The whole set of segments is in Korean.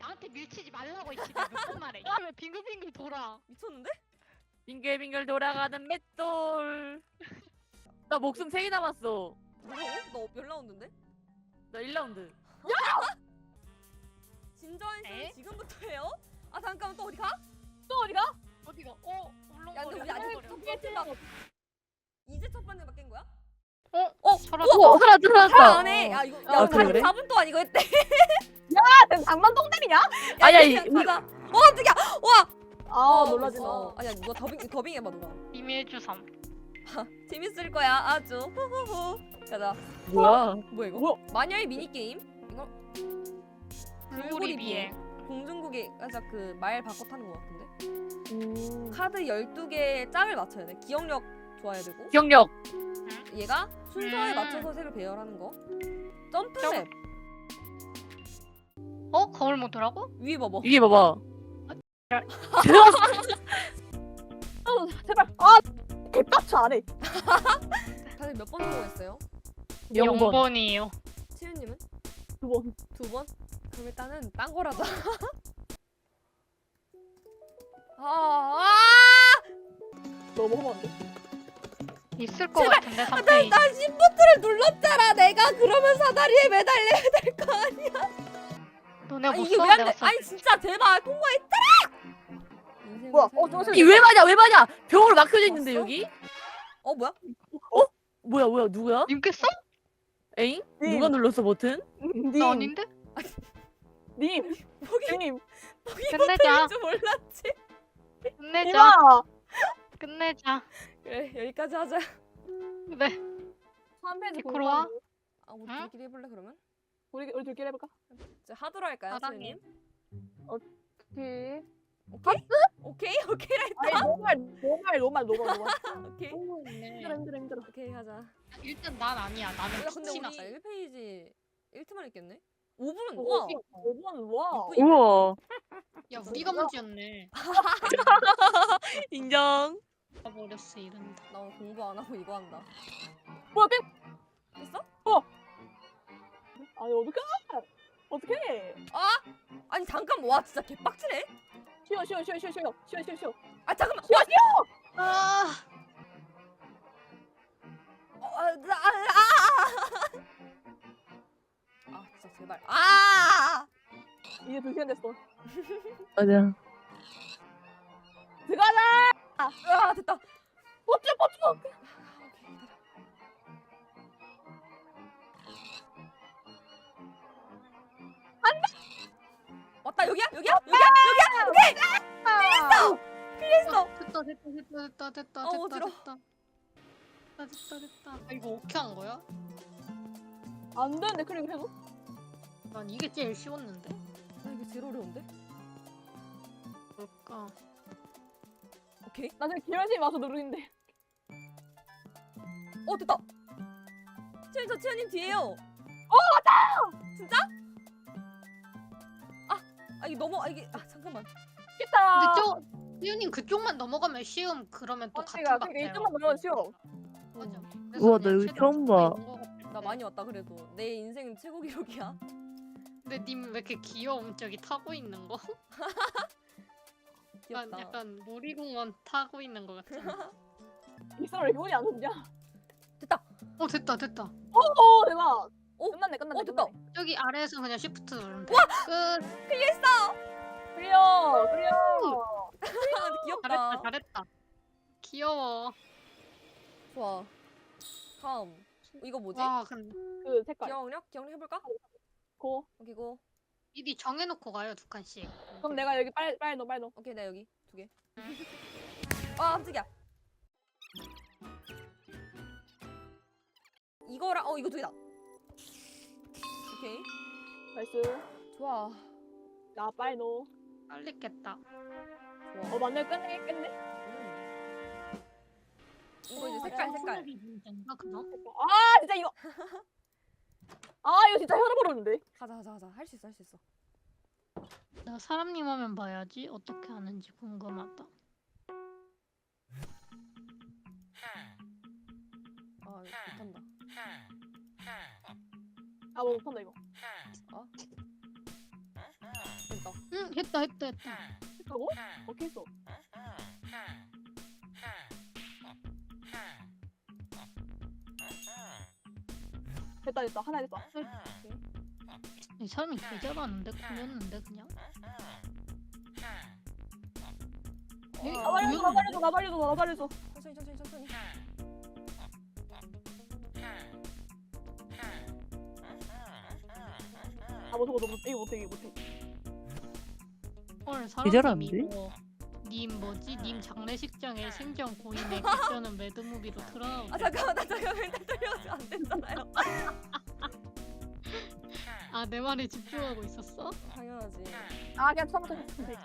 나한테 밀치지 말라고 이씨 몇번 말해. 이러면 빙글빙글 돌아. 미쳤는데? 빙글빙글 돌아가는 맷돌. 나 목숨 3개 남았어. 뭐라고? 너 열라운드인데? 나 1라운드. 진저한 씨는 에? 지금부터예요? 아 잠깐만 또 어디 가? 또 어디 가? 어디가? 어야 울렁거려. 근데 우리 아직 첫 번째 막 이제 첫 번째 바뀐 거야? 어? 어? 살았어. 어, 살았다, 잘 살았다. 안 해. 야 이거 아, 야 그래, 그래? 4분 동안 이거 했대. 야, 장난 똥 때리냐? 아니야, 이, 그냥 가자. 와 어떡해. 와. 아, 어, 놀라지 어. 마. 아니야 너 더빙 더빙 해봐 누가. 이미 주삼. 재밌을 거야 아주. 후후후. 가자. 뭐야? 뭐야 이거? 뭐야? 마녀의 미니 게임. 이거 불고리 비행. 공중국에 살짝 그말 바꿔 타는 거 같은데. 음. 카드 12개의 짝을 맞춰야 돼. 기억력 좋아야 되고. 기억력. 얘가 순서에 음. 맞춰서 색을 배열하는 거. 점프맵 어? 거울 모드라고? 위에 봐봐. 이게 봐봐. 아, 제발. 아, 개빡쳐 안 해. 다들 몇 번 성공했어요? 0번. 0번이에요. 치유님은 두 번. 두 번? 그럼 일단은 딴 거라자. 아, 아! 넘어가면 안 돼. 있을 것 같은데 3페이지. 나 시프트를 눌렀잖아. 내가 그러면 사다리에 매달려야 될 거 아니야? 너네 아, 못 이게 써? 왜안 내가 돼? 써. 아니 진짜 제발 통과했잖아. 뭐야? 어, 살다가- 잠시만요. 이왜 맞아? 왜 맞아? 병으로 막혀져 있는데 왔어? 여기? 어 뭐야? 뭐야 뭐야 누구야? 님 깼어? 에잉? 님. 누가 눌렀어 버튼? 님, 나 아닌데? 님, 거기 님. 끝내자. 줄 몰랐지. 끝내자. 님아. 끝내자. 그래 여기까지 하자. 네. 3페이지 디코로 와. 아 우리 응? 둘끼리 해볼래 그러면? 우리 우리 둘끼리 해볼까? 이제 하드로 할까요. 치유님? 오케이. 오케이? 오케이 오케이 아니 노말 노말 노말 노말 노말. 오케이 힘들어 힘들어 힘들어. 오케이 하자. 일단 난 아니야. 나는 야 근데 우리 났어. 1페이지 1트만 했겠네? 5분은 어, 와. 5번 와. 이쁘- 우와. 야 우리가 문제였네. 인정. 버렸어 이런다. 나 오늘 공부 안 하고 이거 한다. 뭐야 뺑. 됐어? 아니 어떡해? 어떡해? 아니 잠깐 와 진짜 개빡치네. 쉬어 쉬어 쉬어 쉬어 쉬어 쉬어 쉬어 쉬어. 아 잠깐만. 쉬어 쉬어. 아. 어, 아, 나, 아, 아, 아, 아, 진짜 제발. 아! 이제 2 시간 됐어. 맞아. 들어가자. 아, 됐다. 버텨 버텨. 왔다 여기야? 여기야? 여기야? 여기야? 아. 필요했어. 됐다 됐다 됐다 됐다 됐다 어, 됐다 어지러워. 됐다. 됐다 됐다 됐다. 아, 이거 어떻게 한 거야? 안 되는데 클릭 해도? 난 이게 제일 쉬웠는데. 아, 이거 제일 어려운데? 뭘까? 오케이. 나 지금 기열심히 와서 누르는데. 어, 됐다. 치현, 저 치현님 뒤에요. 어, 맞다! 진짜? 아, 아, 이게 넘어, 아, 이게, 아, 잠깐만. 깼다. 근데 저 지훈님 그쪽만 넘어가면 쉬움 그러면 또 같은 언니가 박 그러니까 이쪽만 누르면 쉬워. 맞아. 음. 그래서 우와, 그냥 나 여기 최종 처음 봐. 속도에 온것 같은데. 나 많이 왔다, 그래도. 내 인생 최고 기록이야. 근데 님 왜 이렇게 귀여움 저기 타고 있는 거? 약간, 귀엽다. 약간 놀이공원 타고 있는 거 같잖아. 이 사람 왜 기분이 안 좋냐? 됐다. 어 됐다 됐다. 오 대박. 오, 끝났네 끝났네. 어, 됐다. 끝났네. 저기 아래에서 그냥 시프트 누르면 돼. 끝. 클리어했어! 클리어 클리어. 아, 귀엽다. 잘했다 잘했다. 귀여워. 좋아. 다음. 이거 뭐지? 와 근데 그 색깔. 기억력? 기억력 해볼까? 고. 오케이, 고. 미리 정해놓고 가요 두 칸씩. 그럼 내가 여기 빨리 빨리 넣어 빨리 넣어. 오케이, 나 여기 두 개. 아, 깜짝이야. 이거랑 어 이거 두 개다. 오케이. 나이스. 좋아. 나 빨리 넣어. 빨리 깼다. 좋아. 어 맞네 끝내 끝내. 음. 이거 이제 색깔 색깔. 문제인가 그럼? 아 진짜 이거. 아 이거 진짜 혈압 오르는데. 가자 가자 가자. 할 수 있어 할 수 있어. 나 사람님 하면 봐야지 어떻게 하는지 궁금하다. 아 못한다. 아 뭐 못한다 이거. 됐다. 했다 했다 했다. 했다고? 어떻게 했어? 됐다 됐다 하나 됐다. 이 사람이 개잘하는데 굴렸는데 그냥. 에? 나 말려줘 나 말려줘 나 말려줘 나 말려줘. 천천히 천천히 천천히. 아 못해 못해 못해 이거 못해 이거 못해. 헐 이거 님 뭐지? 님 장례식장에 생전 고인의 객전은 매드무비로 드러나고 아 잠깐만 나 잠깐만 일단 돌려서 안 됐잖아요. 아내 말에 집중하고 있었어? 당연하지. 아 그냥 처음부터 했으면 돼.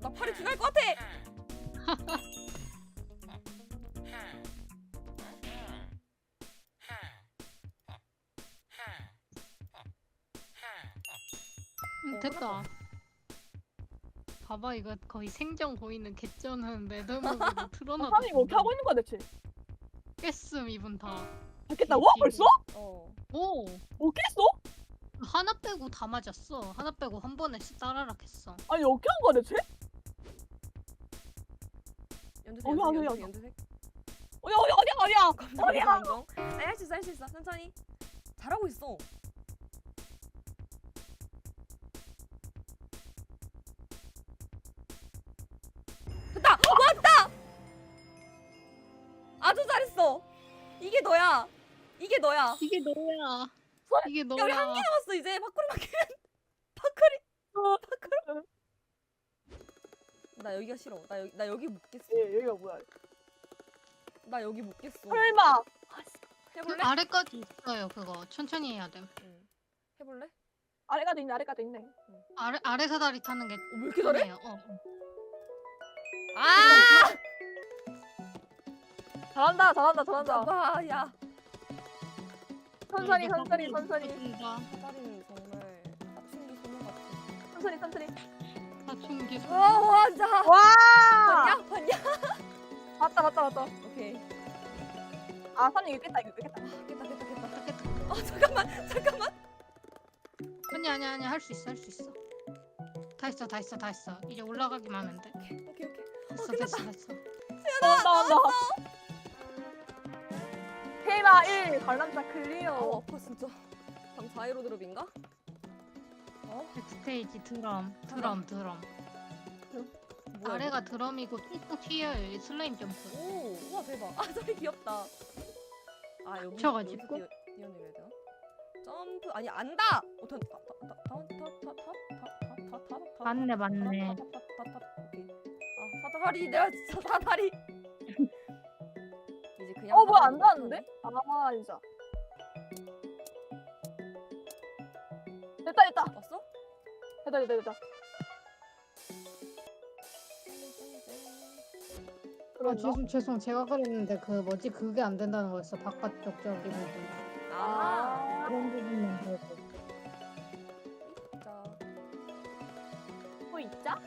나 팔이 지날 것 같아. 응 어, 됐다 봐봐 이거 거의 생전 고인은 객전은 매드무비로 드러나고 사람이 뭐 이렇게 하고 있는 거야 대체? 깼음 이분 다 이거 벌써? 어. 오! 못 깼어? 하나 빼고 다 맞았어 하나 빼고 한 번에 따라락 했어 아니 어떻게 한 거야 대체? 연두색 어, 야, 야, 연두색 야. 연두색. 어디 어디 어디 어디야? 감정 어디야? 아니 할수 있어 할 수 있어 천천히. 잘하고 있어. 잘했어. 이게 너야. 이게 너야. 이게 너야 이게 야 우리 너야 한개 남았어 이제 파쿠리 막히면 파쿠리 어. 파쿠리. 나 여기가 싫어. 나 여기 나 여기 못 겠어. 예 여기가 뭐야? 나 여기 못 겠어. 설마 그 해볼래? 아래까지 있어요 그거 천천히 해야 돼 응. 해볼래? 아래가도 있네 아래가도 있네. 아래 아래 사다리 타는 게 어, 왜 이렇게 잘해? 편해요. 어. 아! 잘한다 잘한다 잘한다. 와, 야. 천천히 천천히 천천히. 사다리는 정말 사춘기 소년 같아. 천천히 천천히. 사춘기 와, 와, 자. 와! 봤냐? 봤냐? 맞다 맞다 맞다. 오케이. 아 선이 이거 깼다 이거 깼다. 깼다, 깼다, 깼다. 어, 잠깐만, 잠깐만. 아니 아니 아니 할 수 있어 할 수 있어 다 했어 다 했어 다 했어 이제 올라가기만 하면 돼 오케이, 오케이. 됐어 끝났다. 됐어 됐어 온다 온다. 테마 1 관람차 아, 클리어. 아파 진짜. 방 자이로 드롭인가? 어? 백스테이지 드럼 드럼 드럼 뭐야, 아래가 드럼이고 퉁퉁 튀어요 슬라임 점프? 오, 와 대박. 아, 저기 귀엽다. 아, 여기 뛰어, 뛰어내려야 되나? 점프 아니 안다. 어, 다, 다, 다, 다, 다, 다, 다, 다, 다, 다, 다, 다, 맞네 맞네. 아 사다리 내가 진짜 사다리. 그냥. 어 뭐야 사다리 안못 닿았는데? 아 진짜. 됐다 됐다 왔어? 됐다 됐다 됐다. 아 그런가? 죄송 죄송 제가 그랬는데 그 뭐지 그게 안 된다는 거였어 바깥쪽 저기 부분 아. 그런 부분만 되고 자. 또 있자?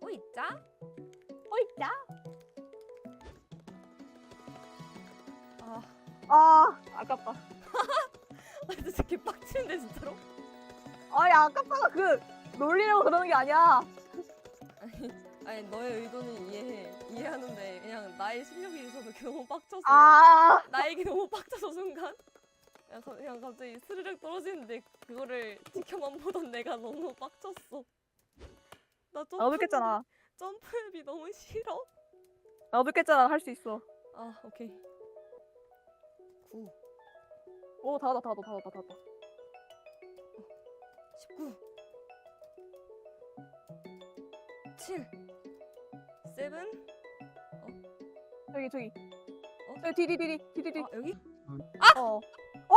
어 있자? 아. 아 아깝다. 아 진짜 개빡치는데 진짜로? 아야 아깝다 그 놀리려고 그러는 게 아니야. 아니 아니 너의 의도는 이해해 이해하는데 그냥 나의 실력이 있어서 너무 빡쳐서 아 나에게 너무 빡쳐서 순간 그냥, 가- 그냥 갑자기 스르륵 떨어지는데 그거를 지켜만 보던 내가 너무 빡쳤어 나 점프 나도 깼잖아. 점프앱이 너무 싫어 나도 깼잖아 할 수 있어. 아 오케이 9 오 다 왔다 다 왔다 다 왔다 다 왔다. 19 7 7 저기 저기. 어? 저기 디디디디 디디디. 아 여기? 어. 어?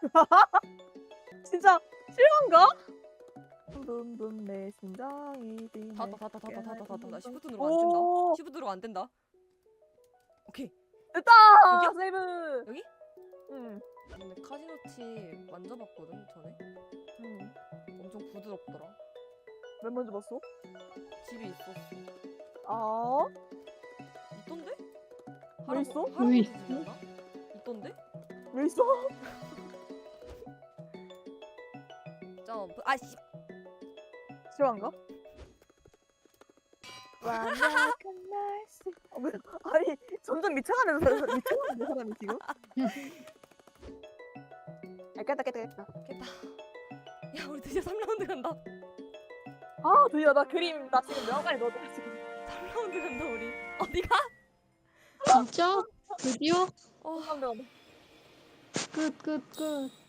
진짜 실화인가? 내 심장이 뛰네. 다 왔다 다 왔다 다 왔다 다 왔다 다 왔다 나 시프트로 안 된다 오 시프트로 안 된다 오케이 됐다. 여기야? 세이브. 여기? 응. 근데 카지노 칩 만져봤거든 전에 응. 엄청 부드럽더라 몇 먼저 봤어? 집에 있었어 아. 있던데? 왜 있어? 왜 할아버지 있어? 있던데? 왜 있어? 점프. 아씨. 싫어한가? 완벽한 날 씨. 아니 점점 미쳐가는 사람 미쳐가는 사람이 지금. 야 깼다 깼다 깼다. 깼다. 야 우리 드디어 3라운드 간다. 아 드디어 나 그림 나 지금 명간에 넣었다 지금. 3라운드 간다 우리. 어디가? 진짜? 드디어? 어. 한번 끝끝 끝.